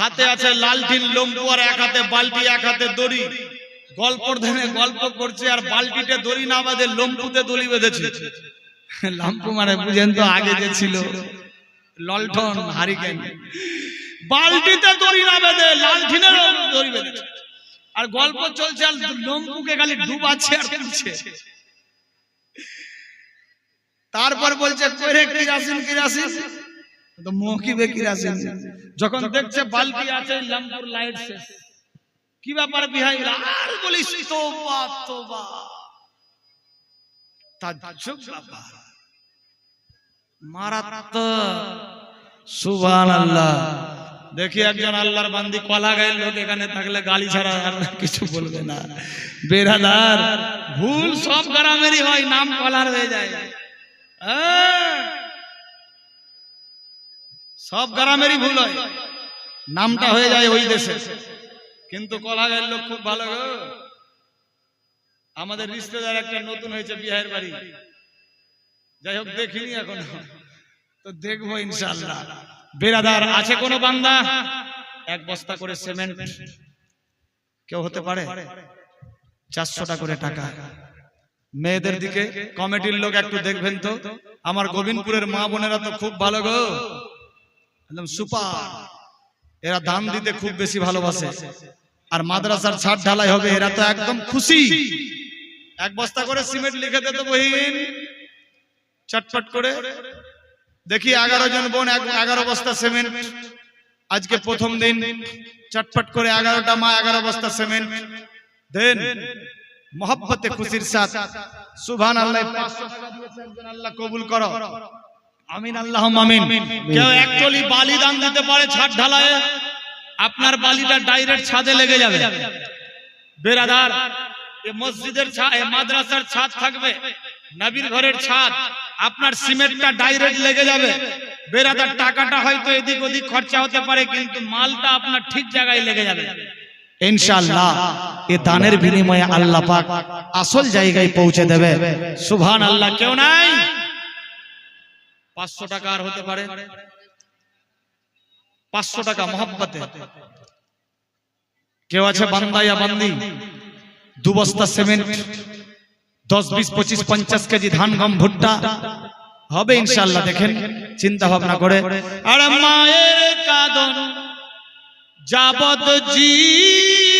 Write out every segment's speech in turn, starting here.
হাতে আছে লালটিন লম্বু আর এক হাতে বালতি, এক হাতে দড়ি। গল্প ধরে গল্প করছে আর বালতিতে দড়ি না বাঁধে লম্বুতে দড়ি বেঁধেছে। লাম্পু মানে বুঝেন তো আগে যে ছিল। ললঠন হারিকেন। বালতিতে দড়ি না বেঁধে লালঠিনে দড়ি বেঁধেছে। আর গল্প চলছে আর লম্বুকে খালি ডুবাচ্ছে আর তুলছে তারপর বলছে কইরে কিরাসিন কিরাসিন? তো মৌকিবে কিরাসিন যখন দেখছে বালতি আছে লামপুর লাইট শেষ। কি ব্যাপার বিহাই আর বলিস তোবা তোবা। তাজ্জব ব্যাপার। মারাত্মক। সুবহানাল্লাহ। দেখি একজন আল্লাহর বান্দি কলা গায়ের লোক এখানে থাকলে গালি ছাড়া আর কিছু বলবে না। বেরাদার ভুল সব গ্রামেরই হয় নাম কলার হয়ে যায়। হ্যাঁ। সব গ্রামেরই ভুল হয়। নামটা হয়ে যায় ওই দেশে। কিন্তু কলা গায়ের লোক খুব ভালো গো। আমাদের রিশ্তেদার একটা নতুন হয়েছে বিহারের বাড়ি। যাই হোক, দেখিনি এখন। তো দেখব ইনশাল্লাহ বেরাদার আছে কোনো বান্দা? এক বস্তা করে সিমেন্ট। কেউ হতে পারে? চারশোটা করে টাকা। মেয়েদের দিকে কমিটির লোক একটু দেখবেন তো। আমার গোবিন্দপুরের মা বোনেরা তো খুব ভালো গো। একদম সুপার। এরা দান দিতে খুব বেশি ভালোবাসে। আর মাদ্রাসার ছাদ ঢালাই হবে এরা তো একদম খুশি। এক বস্তা করে সিমেন্ট লিখে দে তো বহিন। চটপট করে। দেখি এগারো জন বোন এগারো বস্তা সিমেন্ট। আজকে প্রথম দিন। চটপট করে এগারোটা মা এগারো বস্তা সিমেন্ট। দেন। মহব্বতে খুশির সাথ সুবহান আল্লাহ টাকা দিয়েছে একজন আল্লাহ কবুল করো। আমিন আল্লাহ আমিন। কেউ এক টলি বালি দান দিতে পারে ছাদ ঢালায়, আপনার বালিটা ডাইরেক্ট ছাদে লেগে যাবে। বেরাদার মসজিদের মাদ্রাসার ছাদ থাকবে, নবীর ঘরের ছাদ, আপনার সিমেন্টটা ডাইরেক্ট লেগে যাবে। বেরাদার, টাকাটা হয়তো এদিক ওদিক খরচা হতে পারে, কিন্তু মালটা আপনার ঠিক জায়গায় লেগে যাবে। ইনশাআল্লাহ, এ দানের বিনিময়ে আল্লাহ পাক আসল জায়গায় পৌঁছে দেবে। সুভান আল্লাহ কেউ নাই? পাঁচশো টাকা আর হতে পারে? পাঁচশো টাকা মহাব্বতে। কেউ আছে বান্দা ইয়া বান্দি দু বস্তা সিমেন্ট দশ বিশ পঁচিশ পঞ্চাশ কেজি ধান গম ভুট্টা। হবে ইনশাআল্লাহ দেখেন চিন্তা ভাবনা করে। আর মায়ের কাদন যাবত জীব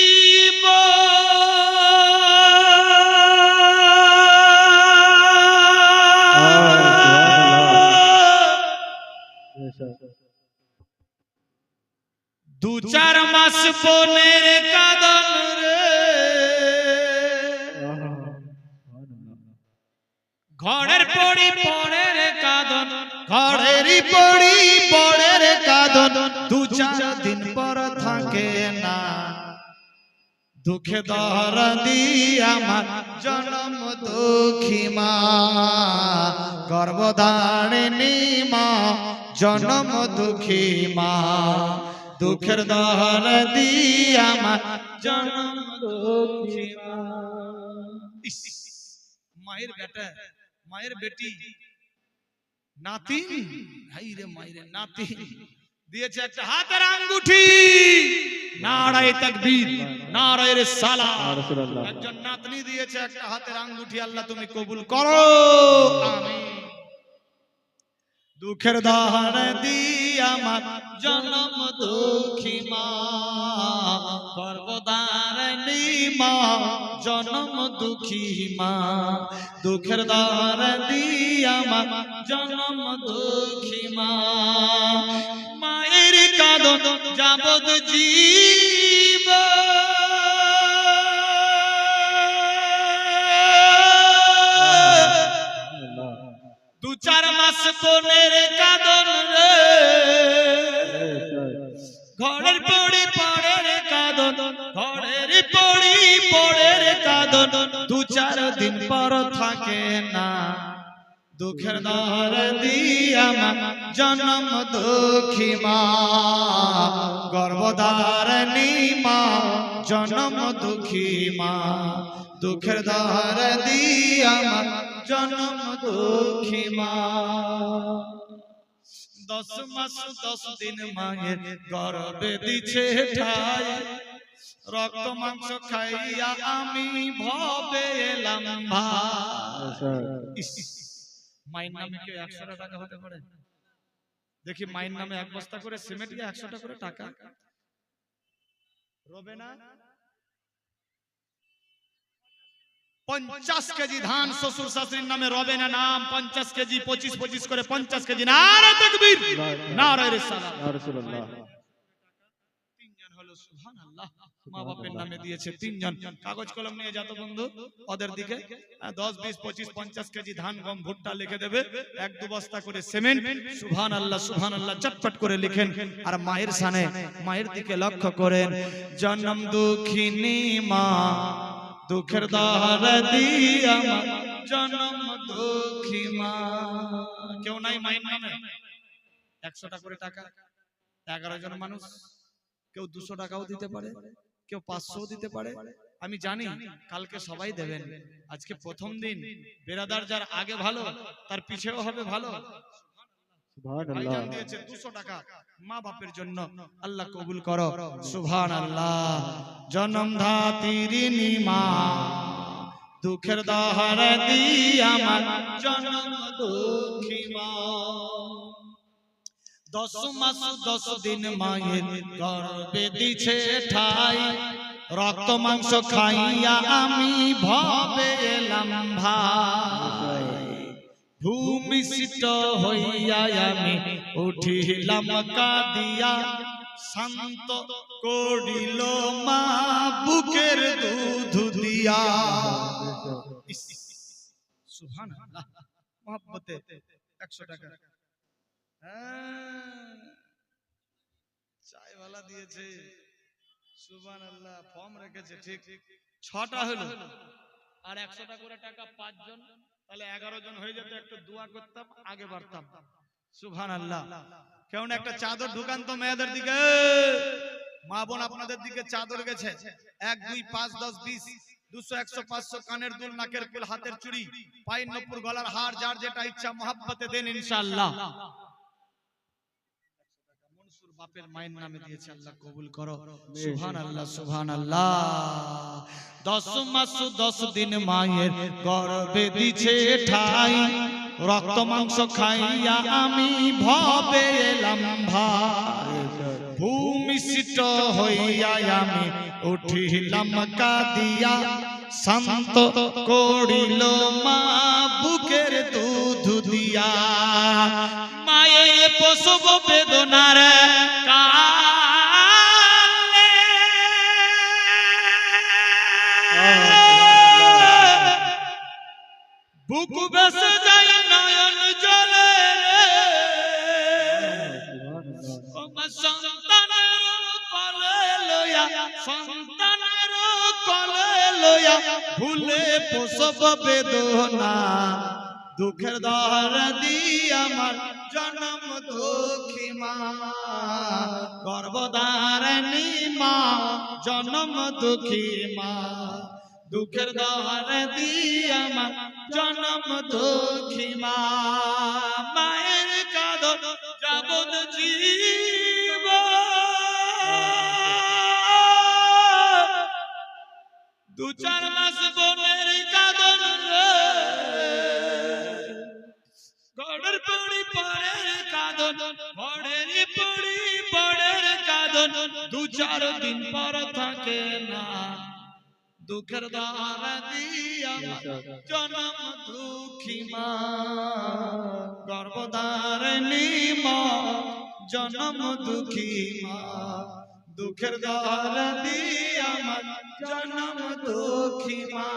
চার মাস বোনের কাদন রে। ঘরের পড়ি পরের কাদন ঘরেরই পড়ি পড়ের কাদন, দু চার দিন পর থাকে না। দুঃখে দহর দি আমার, জনম দুঃখী মা। গর্ভধারিণী মা, জনম দুঃখী মা। দুঃখের দহর দি আমার মায়ের বেটা, মায়ের বেটি, নাতি, হাই রে মায়ের নাতি, দিয়েছে একটা হাতের আঙ্গুঠি। নারায় তাকবীর নারায় রে সালা একজন নাতনি দিয়েছে একটা হাতের আঙ্গুঠি, আল্লাহ তুমি কবুল করো। আমিন। দুঃখের দহন দি আমার জনম দুঃখী মা। গর্ভধারিণী মা জনম দুঃখী মা। দুঃখের দহন দি আমার জনম দুঃখী মা। মায়ের কাদন যাবত জীব চার মাস বোনের কাদন রে। ঘরের পড়ি পড়ের কাদন, ঘরের পড়ি পড়ের কাদন, দু চার দিন পর থাকে না। দুঃখের দহর দিয়া জনম দুঃখী মা। গর্ভধারিণী মা জনম দুঃখী মা। দুঃখের দহর দিয়া জনম দুঃখী মা দশ মাস, দশ দিন মায়ের গর্বে দিছে ঠাই। রক্ত, মাংস খাইয়া আমি ভবে এলাম মায়ের নামে কেউ একশোটা টাকা হতে পারে? দেখি মায়ের নামে এক বস্তা করে সিমেন্ট দিয়ে একশো টাকা করে টাকা। রবে না? পঞ্চাশ কেজি ধান শ্বশুর শাশুড়ির নামে রবে না নাম পঞ্চাশ কেজি পঁচিশ পঁচিশ করে পঞ্চাশ কেজি। তকবীর! তিনজন হলো মা বাপের নামে দিয়েছে তিনজন। কাগজ কলম নিয়ে যাতো বন্ধু ওদের দিকে। দশ বিশ পঁচিশ পঞ্চাশ কেজি ধান গম ভুট্টা লিখে দেবে। এক দু বস্তা করে সিমেন্ট। সুবহান আল্লাহ সুবহান আল্লাহ চটপট করে লিখেন। আর মায়ের সানে মায়ের দিকে লক্ষ্য করেন। জন্ম দুঃখিনী মা দুঃখের দহর দিয়া জন্ম দুঃখী মা। কেউ নাই মায়ের নামে? একশোটা করে টাকা, এগারো জন মানুষ। কেউ দুশো টাকাও দিতে পারে, কেউ পাঁচশো দিতে পারে। আমি জানি, কালকে সবাই দেবেন। আজকে প্রথম দিন। বেরাদার যার আগে ভালো, তার পিছেও হবে ভালো। ভাইজান দিয়েছে মা দুঃখের দহর দশ মাস, দশ দিন মায়ের ঠাই। রক্ত মাংস খাইয়া আমি ভবে এলাম ভূমিষ্ঠ হইয়া আমি উঠিলাম কাদিয়া শান্ত করিল মা বুকের দুধ দিয়া। একশো টাকা। হ্যাঁ, দিয়েছে। সুবান ফর্ম রেখেছে ঠিক। ছটা হলো। আর একশোটা করে টাকা পাঁচজন। তাহলে এগারো জন হয়ে যেত, একটু দোয়া করতাম, আগে বাড়তাম। সুভান আল্লাহ কেমন একটা চাদর ঢুকান তো মেয়েদের দিকে। মা বোন আপনাদের দিকে চাদর গেছে। এক, দুই, পাঁচ, দশ, বিশ, দুশো, একশো, পাঁচশো কানের দুল, নাকের হাতের চুড়ি, পায়ের নপুর, গলার হার, যার যেটা ইচ্ছা, মহাব্বতে দেন ইনশাআল্লাহ। মনসুর বাপের মায়ের নামে দিয়েছে আল্লাহ কবুল করো। সুবহান আল্লাহ সুবহান আল্লাহ দশ মাস দশ দিন মায়ের গর্বে দিছে ঠাই। রক্ত মাংস খাইয়া আমি ভবে এলাম ভাই। ভূমিষ্ঠ হইয়া আমি উঠিলাম কাদিয়া। শান্ত করিল মা বুকের দুধ দিয়া। মায়ে প্রসব বেদনার কালে। বুক বেসে যায় নয়ন জলে। সন্তানের কলে লইয়া সন্তানের কলে লইয়া ভুলে প্রসব বেদনা। দুঃখের দর দি আমার জন্ম দুঃখী মা গর্ভধারণী মা, জন্ম দুঃখী মা দুঃখের দর দি আমার জন্ম দুঃখী মা মায়ের কাদর যাবত জীব। দু চার মাস বোনের কাদন গড়ের পড়ি পড়ের কাদন দু চার দিন পর থাকে না। দুঃখের দ্বার দিয়া জনম দুঃখী মা। গর্ভধারণী মা জনম দুঃখী মা। দুঃখের দ্বার দিয়া জনম দুঃখী মা।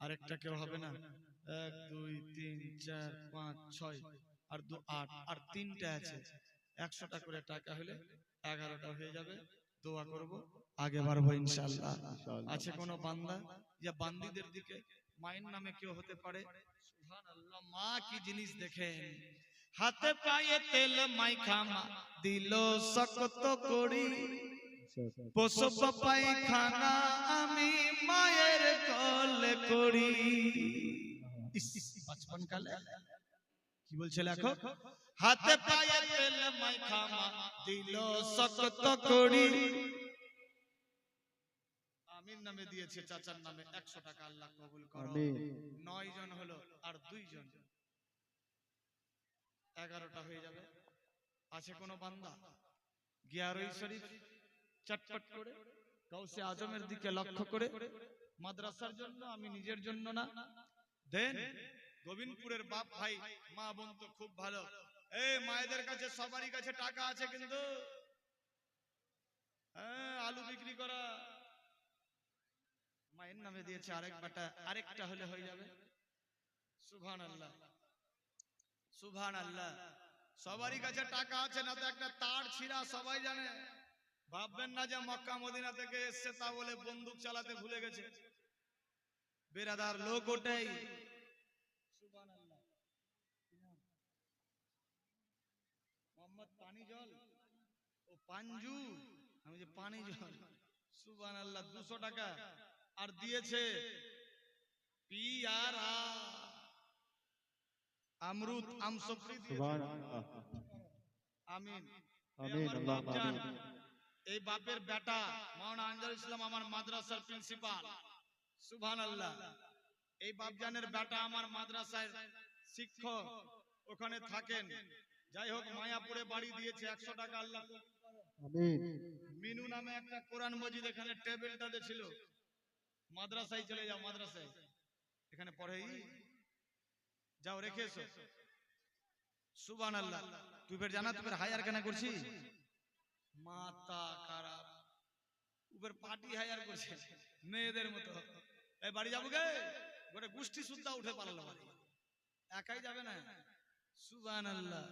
আরেকটা কেউ হবে না? এক, দুই, তিন, চার, পাঁচ, ছয়। আর দু আট আর তিনটা আছে। একশোটা করে টাকা হলে এগারোটা হয়ে যাবে। দোয়া করব। আগে বাড়বো ইনশাল্লাহ আছে কোনো বান্দা? যে বান্দিদের দিকে মায়ের নামে কেউ হতে পারে? মা কি জিনিস দেখেন? হাতে পায়ে তেল মাইখা মা দিল শক্ত করি। প্রসব পায়খানা আমি মায়ের কল করি। কালে কি বলছে হাতে পায়ে তেল মাইখা মা দিল শক্ত করি আমির নামে দিয়েছে চাচার নামে একশো টাকা আল্লাহ কবুল করো আমিন নয় জন হলো আর দুই জন এগারোটা হয়ে যাবে আছে কোনো বান্দা গিয়ারই শরীফ চটপট করে কাউসে আজমের দিকে লক্ষ্য করে মাদ্রাসার জন্য আমি নিজের জন্য না দেন গোবিন্দপুরের বাপ ভাই, মা বোন তো খুব ভালো। এই মায়েদের কাছে, সবারই কাছে টাকা আছে কিন্তু। আলু বিক্রি করা। মায়ের নামে দিয়েছে আরেক বাটা, আরেকটা হলে হয়ে যাবে। সুভান আল্লাহ সুভান আল্লাহ সবারই কাছে টাকা আছে, না তো একটা তার ছিঁড়া, সবাই জানে। ভাববেন না যে মক্কা মদিনা থেকে এসছে তা বলে বন্দুক চালাতে ভুলে গেছে। বেরাদার লোক ওটাই। সুবহানাল্লাহ। কি নাম? মোহাম্মদ পানি জল ও পাঞ্জু। আমি যে পানি জল সুবান আল্লাহ দুশো টাকা। আর দিয়েছে পিয়ারা আমরুদ আমসপ্রীতি সুবহানাল্লাহ। আমিন। আমিন আমার আল্লাহ বাপজান, আমিন এই বাপের বেটা মাওলানা আনজার ইসলাম আমার মাদ্রাসার প্রিন্সিপাল। সুবহান আল্লাহ এই বাপজানের বেটা আমার মাদ্রাসায় শিক্ষক ওখানে থাকেন। যাই হোক মায়াপুরে বাড়ি দিয়েছে একশো টাকা আল্লাহ। মিনু নামে একটা কোরআন মজিদ এখানে টেবিলটাতে ছিল মাদ্রাসায় চলে যাও মাদ্রাসায়। এখানে পড়েই যাও রেখে এসো। সুবান আল্লাহ তুই ফের জানা তুই হায়ার কেনা করছিস? মাতা খারাপ। উবের পার্টি হায়ার করছে। মেয়েদের মতো। এই বাড়ি যাব গে গোটে গোষ্ঠী সুদ্ধা উঠে পালালো বাড়ি। একাই যাবে না। সুবান আল্লাহ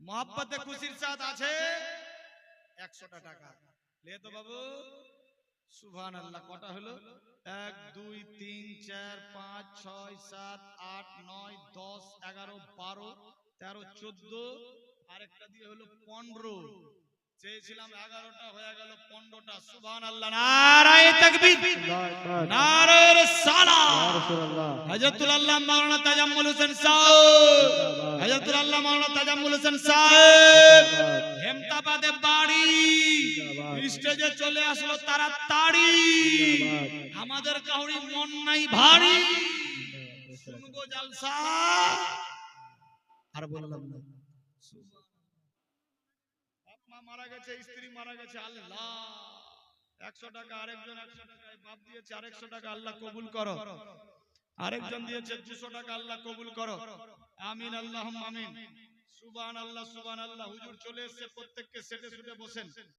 মহাব্বতে খুশির সাথ আছে একশোটা টাকা। লে তো বাবু। সুভান আল্লাহ কটা হলো? এক, দুই, তিন, চার, পাঁচ, ছয়, সাত, আট, নয়, দশ, এগারো, বারো, তেরো, চোদ্দ। আরেকটা দিয়ে হলো পনেরো। চেয়েছিলাম এগারোটা হয়ে গেল পনেরোটা। সুভান আল্লাহ নারায় তাকবীর। নারায় হযরতুল আল্লাহ মাওলানা তাজাম্মুল হোসেন সাহেব। হযরতুল আল্লাহ মাওলানা তাজাম্মুল হোসেন সাহেব। হেমতাবাদে বাড়ি। স্টেজে চলে আসলো তারা তাড়ি। আমাদের কাউরি মন নাই ভারী। শুনব জালসা। আর বললাম না বাপ মা মারা গেছে, স্ত্রী মারা গেছে, আল্লাহ। একশো টাকা আরেকজন একশো টাকা এই বাপ দিয়েছে, আরেকশো টাকা আল্লাহ কবুল করো। আরেকজন দিয়েছে, দুশো টাকা আল্লাহ কবুল করো। আমিন আল্লাহ আমিন। সুবান আল্লাহ সুবান আল্লাহ হুজুর চলে এসছে, প্রত্যেককে সেটে সুটে বসেন।